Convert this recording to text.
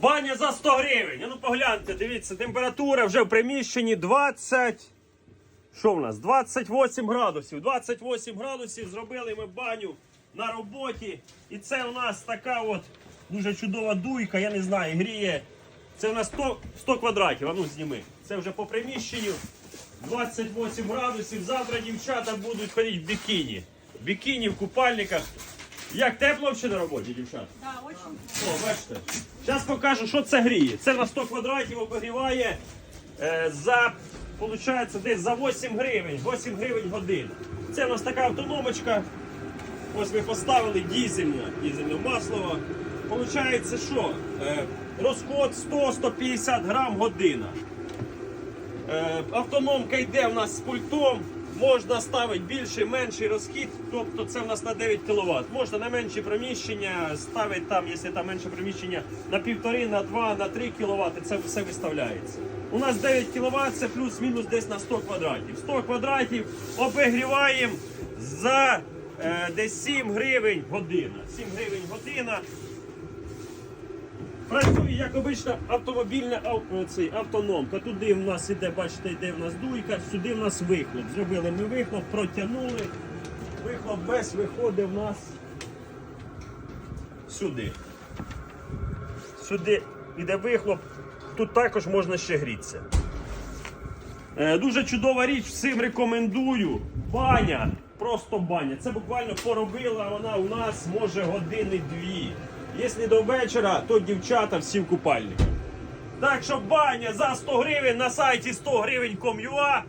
Баня за 100 гривень. Ну погляньте, дивіться, температура вже в приміщенні 20. Що в нас? 28 градусів. 28 градусів зробили ми баню на роботі. І це у нас така от дуже чудова дуйка, я не знаю, гріє. Це у нас 100, 100 квадратів. А ну зніми. Це вже по приміщенню. 28 градусів. Завтра дівчата будуть ходити в бікіні. В Бікіні в купальниках. Як тепло ще на роботі, дівчата? Да, очень. О, бачите. Зараз покажу, що це гріє. Це на 100 квадратів обігріває е, за, получається, десь за 8 гривень. 8 гривень година. Це у нас така автономочка. Ось ми поставили дізельне, дізельне масло. Получається, що? Е, розход 100-150 грам година. Е, автономка йде в нас з пультом. Можна ставити більший, менший розхід, тобто це в нас на 9 кВт. Можна на менші приміщення ставити там, якщо там менше приміщення, на півтори, на 2, на 3 кВт, це все виставляється. У нас 9 кВт, це плюс-мінус десь на 100 квадратів. 100 квадратів обігріваємо за е, десь 7 гривень година. 7 гривень година. Працює, як обична автомобільна цей, автономка. Туди в нас іде, бачите, йде в нас дуйка, сюди в нас вихлоп. Зробили ми вихлоп, протягнули. Вихлоп весь виходить в нас сюди. Сюди йде вихлоп, тут також можна ще грітися. Е, дуже чудова річ, всім рекомендую. Баня, просто баня. Це буквально поробила вона у нас може години-дві. Якщо до вечора, то дівчата всі в купальниках. Так що баня за 100 гривень на сайті 100 гривень.com.ua